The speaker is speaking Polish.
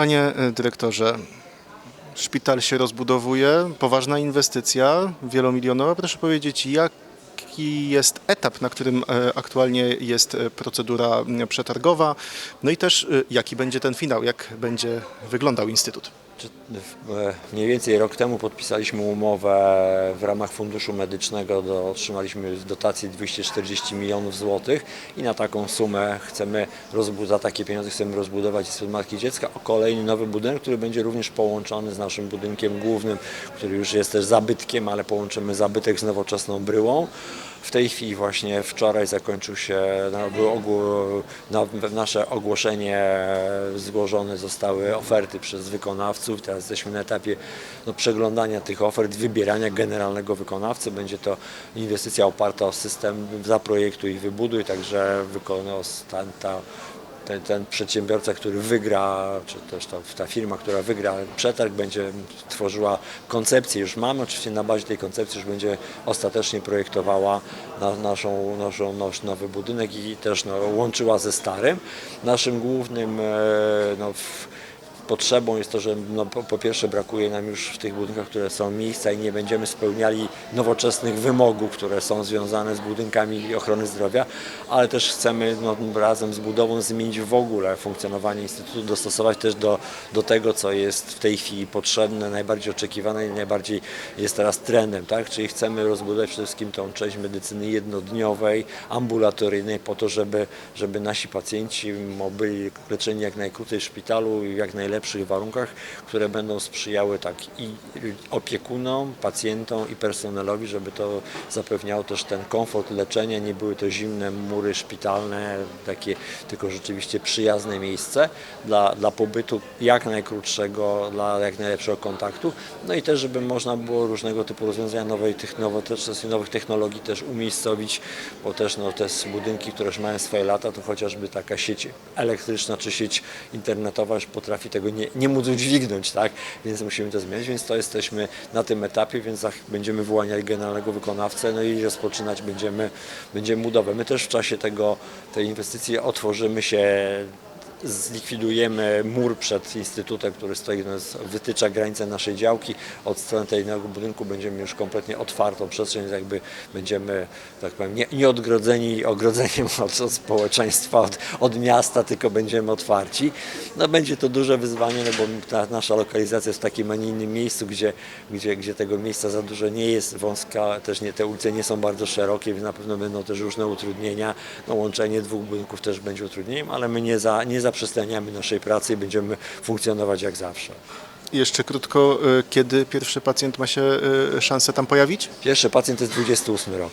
Panie e, dyrektorze, szpital się rozbudowuje, poważna inwestycja, wielomilionowa. Proszę powiedzieć, jaki jest etap, na którym e, aktualnie jest e, procedura przetargowa, no i też jaki będzie ten finał, jak będzie wyglądał instytut. E, Mniej więcej rok temu podpisaliśmy umowę w ramach Funduszu Medycznego, do, otrzymaliśmy dotację 240 milionów złotych i na taką sumę chcemy, za takie pieniądze chcemy rozbudować Instytut Matki i Dziecka o kolejny nowy budynek, który będzie również połączony z naszym budynkiem głównym, który już jest też zabytkiem, ale połączymy zabytek z nowoczesną bryłą. W tej chwili właśnie wczoraj zakończył się, nasze ogłoszenie złożone zostały oferty przez wykonawców. Teraz jesteśmy na etapie no, przeglądania tych ofert, wybierania generalnego wykonawcy. Będzie to inwestycja oparta o system zaprojektuj i wybuduj, także ta ten, ten przedsiębiorca, który wygra, czy też ta, ta firma, która wygra przetarg, będzie tworzyła koncepcję, już mamy oczywiście na bazie tej koncepcji, już będzie ostatecznie projektowała na, naszą, naszą, nasz nowy budynek i też no, łączyła ze starym. Naszym głównym e, no, w, potrzebą jest to, że no, po, po pierwsze brakuje nam już w tych budynkach, które są miejsca i nie będziemy spełniali nowoczesnych wymogów, które są związane z budynkami ochrony zdrowia, ale też chcemy no, razem z budową zmienić w ogóle funkcjonowanie Instytutu, dostosować też do, do tego, co jest w tej chwili potrzebne, najbardziej oczekiwane i najbardziej jest teraz trendem, tak? Czyli chcemy rozbudować przede wszystkim tą część medycyny jednodniowej, ambulatoryjnej po to, żeby, żeby nasi pacjenci byli leczeni jak najkrócej w szpitalu i jak najlepszych warunkach, które będą sprzyjały tak i opiekunom, pacjentom i personelowi, żeby to zapewniało też ten komfort leczenia, nie były to zimne mury szpitalne, takie tylko rzeczywiście przyjazne miejsce dla, dla pobytu jak najkrótszego, dla jak najlepszego kontaktu, no i też, żeby można było różnego typu rozwiązania nowej, tych, też, nowych technologii też umiejscowić, bo też no, te budynki, które już mają swoje lata, to chociażby taka sieć elektryczna czy sieć internetowa już potrafi tego nie, nie móc udźwignąć, tak? Więc musimy to zmieniać, więc to jesteśmy na tym etapie, więc będziemy wyłaniali generalnego wykonawcę, no i rozpoczynać będziemy, będziemy budowę. My też w czasie tego, tej inwestycji otworzymy się zlikwidujemy mur przed instytutem, który stoi, z- wytycza granice naszej działki. Od strony tego budynku będziemy już kompletnie otwartą przestrzeń, więc jakby będziemy, tak powiem, nie, nie odgrodzeni ogrodzeniem od, od społeczeństwa, od, od miasta, tylko będziemy otwarci. No będzie to duże wyzwanie, no bo ta nasza lokalizacja jest w takim, a nie innym miejscu, gdzie, gdzie, gdzie tego miejsca za dużo nie jest, wąska, też nie, te ulice nie są bardzo szerokie, więc na pewno będą też różne utrudnienia. No, łączenie dwóch budynków też będzie utrudnieniem, ale my nie, za, nie zaprzestaniamy naszej pracy i będziemy funkcjonować jak zawsze. Jeszcze krótko, e, kiedy pierwszy pacjent ma się e, szansę tam pojawić? Pierwszy pacjent to jest 28 rok.